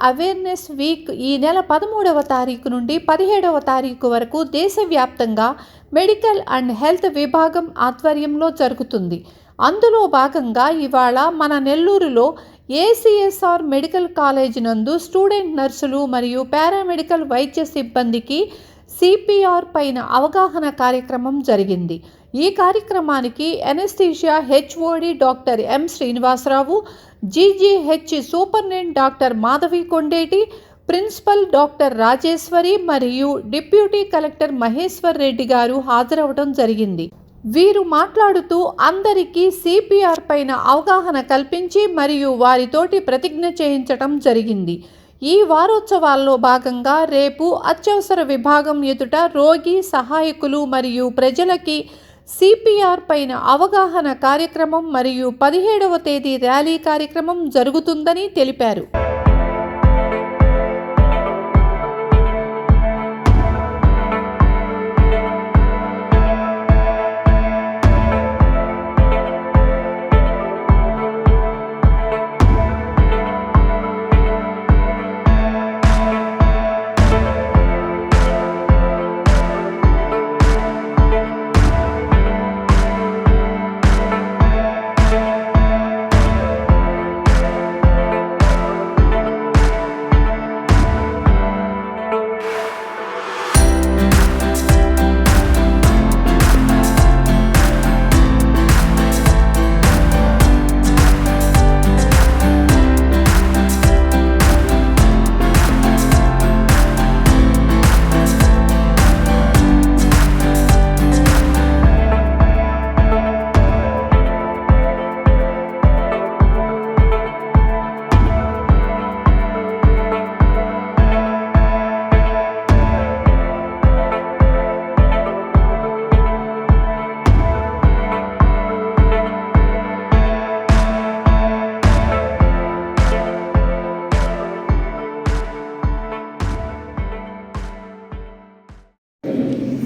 Awareness week ఈ నెల పదమూడవ తారీఖు నుండి పదిహేడవ తారీఖు వరకు దేశవ్యాప్తంగా మెడికల్ అండ్ హెల్త్ విభాగం ఆధ్వర్యంలో జరుగుతుంది. అందులో భాగంగా ఇవాళ మన నెల్లూరులో ఏసీఎస్ఆర్ మెడికల్ కాలేజ్ నందు స్టూడెంట్ నర్సులు మరియు పారామెడికల్ వైద్య సిబ్బందికి సిపిఆర్ పైన అవగాహన కార్యక్రమం జరిగింది. ఈ కార్యక్రమానికి anaesthesia HOD doctor M Srinivasa Rao GGH superintendent doctor Madhavi Kondeti principal doctor Rajeswari మరియు డిప్యూటీ కలెక్టర్ మహేశ్వర్ రెడ్డి గారు హాజరవడం జరిగింది. వీరు మాట్లాడుతూ అందరికీ సిపిఆర్ పైన అవగాహన కల్పించి మరియు వారితోటి ప్రతిజ్ఞ చేయించటం జరిగింది. ఈ వారోత్సవాల్లో భాగంగా రేపు అత్యవసర విభాగం ఎదుట రోగి సహాయకులు మరియు ప్రజలకి సిపిఆర్ పైన అవగాహన కార్యక్రమం మరియు పదిహేడవ తేదీ ర్యాలీ కార్యక్రమం జరుగుతుందని తెలిపారు.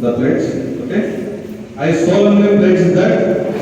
The pledge, okay? I solemnly pledge that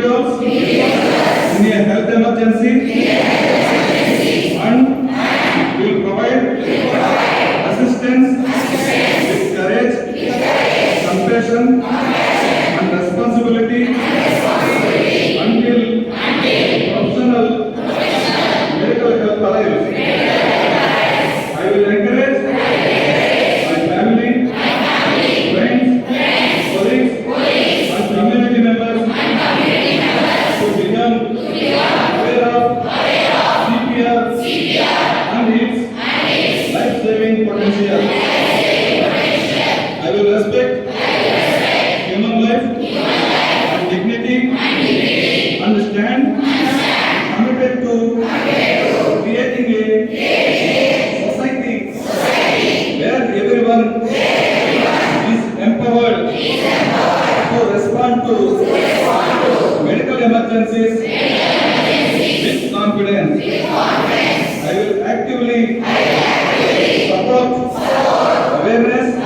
individuals in a health emergency. And will provide assistance with courage, compassion dignity, understand, committed to, to. Creating a society, where everyone, is empowered, to respond to, medical emergencies, with, confidence. I will actively, support. awareness.